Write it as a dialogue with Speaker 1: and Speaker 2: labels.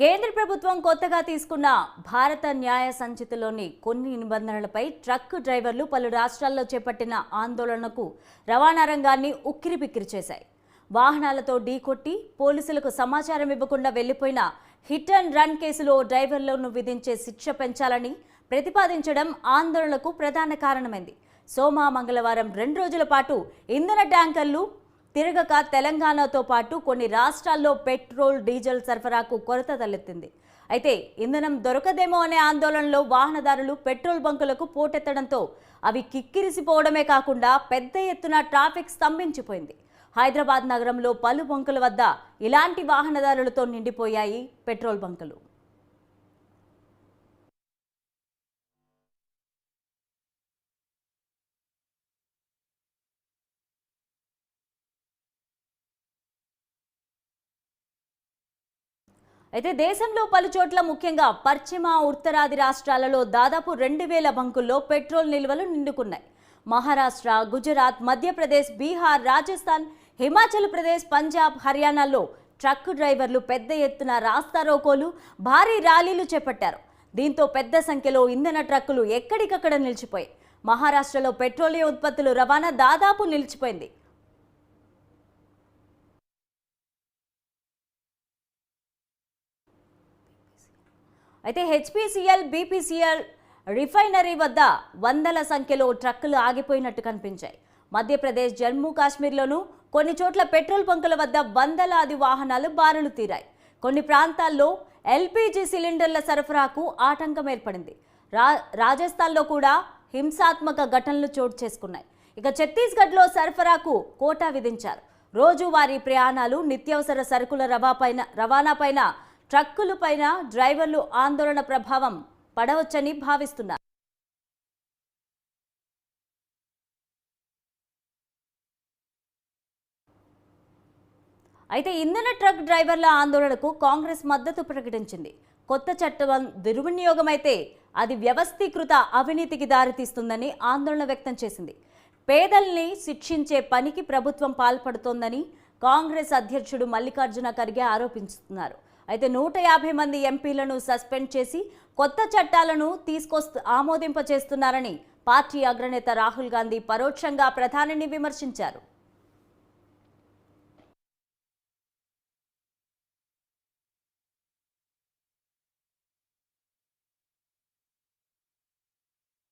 Speaker 1: కేంద్ర ప్రభుత్వం కొత్తగా తీసుకున్న భారత న్యాయ సంచితలోని కొన్ని నిబంధనలపై ట్రక్ డ్రైవర్లు పలు రాష్ట్రాల్లో చేపట్టిన ఆందోళనకు రవాణా రంగాన్ని ఉక్కిరిబిక్కిరి చేశాయి. వాహనాలతో ఢీకొట్టి పోలీసులకు సమాచారం ఇవ్వకుండా వెళ్ళిపోయిన హిట్ అండ్ రన్ కేసులో డ్రైవర్లను విధించే శిక్ష పెంచాలని ప్రతిపాదించడం ఆందోళనకు ప్రధాన కారణమైంది. సోమ మంగళవారం రెండు రోజుల పాటు ఇంధన ట్యాంకర్లు తిరగక తెలంగాణతో పాటు కొన్ని రాష్ట్రాల్లో పెట్రోల్ డీజిల్ సరఫరాకు కొరత తలెత్తింది. అయితే ఇంధనం దొరకదేమో అనే ఆందోళనలో వాహనదారులు పెట్రోల్ బంకులకు పోటెత్తడంతో అవి కిక్కిరిసిపోవడమే కాకుండా పెద్ద ఎత్తున ట్రాఫిక్ స్తంభించిపోయింది. హైదరాబాద్ నగరంలో పలు బంకుల వద్ద ఇలాంటి వాహనదారులతో నిండిపోయాయి పెట్రోల్ బంకులు. అయితే దేశంలో పలు చోట్ల ముఖ్యంగా పశ్చిమ ఉత్తరాది రాష్ట్రాలలో దాదాపు రెండు వేల బంకుల్లో పెట్రోల్ నిల్వలు నిండుకున్నాయి. మహారాష్ట్ర గుజరాత్ మధ్యప్రదేశ్ బీహార్ రాజస్థాన్ హిమాచల్ ప్రదేశ్ పంజాబ్ హర్యానాల్లో ట్రక్ డ్రైవర్లు పెద్ద ఎత్తున రాస్తారోకోలు భారీ ర్యాలీలు చేపట్టారు. దీంతో పెద్ద సంఖ్యలో ఇంధన ట్రక్కులు ఎక్కడికక్కడ నిలిచిపోయాయి. మహారాష్ట్రలో పెట్రోలియం ఉత్పత్తులు రవాణా దాదాపు నిలిచిపోయింది. అయితే హెచ్పిసిఎల్ బీపీసీఎల్ రిఫైనరీ వద్ద వందల సంఖ్యలో ట్రక్కులు ఆగిపోయినట్టు కనిపించాయి. మధ్యప్రదేశ్ జమ్మూ కాశ్మీర్లోనూ కొన్ని చోట్ల పెట్రోల్ బంకుల వద్ద వందలాది వాహనాలు బారులు తీరాయి. కొన్ని ప్రాంతాల్లో ఎల్పీజీ సిలిండర్ల సరఫరాకు ఆటంకం ఏర్పడింది. రా రాజస్థాన్లో కూడా హింసాత్మక ఘటనలు చోటు చేసుకున్నాయి. ఇక ఛత్తీస్గఢ్లో సరఫరాకు కోటా విధించారు. రోజువారీ ప్రయాణాలు నిత్యావసర సరుకుల రవాపైన రవాణాపైన ట్రక్కులపైన డ్రైవర్లు ఆందోళన ప్రభావం పడవచ్చని భావిస్తున్నారు. అయితే ఇంధన ట్రక్ డ్రైవర్ల ఆందోళనకు కాంగ్రెస్ మద్దతు ప్రకటించింది. కొత్త చట్టం దుర్వినియోగమైతే అది వ్యవస్థీకృత అవినీతికి దారితీస్తుందని ఆందోళన వ్యక్తం చేసింది. పేదల్ని శిక్షించే పనికి ప్రభుత్వం పాల్పడుతోందని కాంగ్రెస్ అధ్యక్షుడు మల్లికార్జున ఖర్గే ఆరోపిస్తున్నారు అయితే నూట యాభై మంది ఎంపీలను సస్పెండ్ చేసి కొత్త చట్టాలను తీసుకొస్తూ ఆమోదింపచేస్తున్నారని పార్టీ అగ్రనేత రాహుల్ గాంధీ పరోక్షంగా ప్రధానిని విమర్శించారు.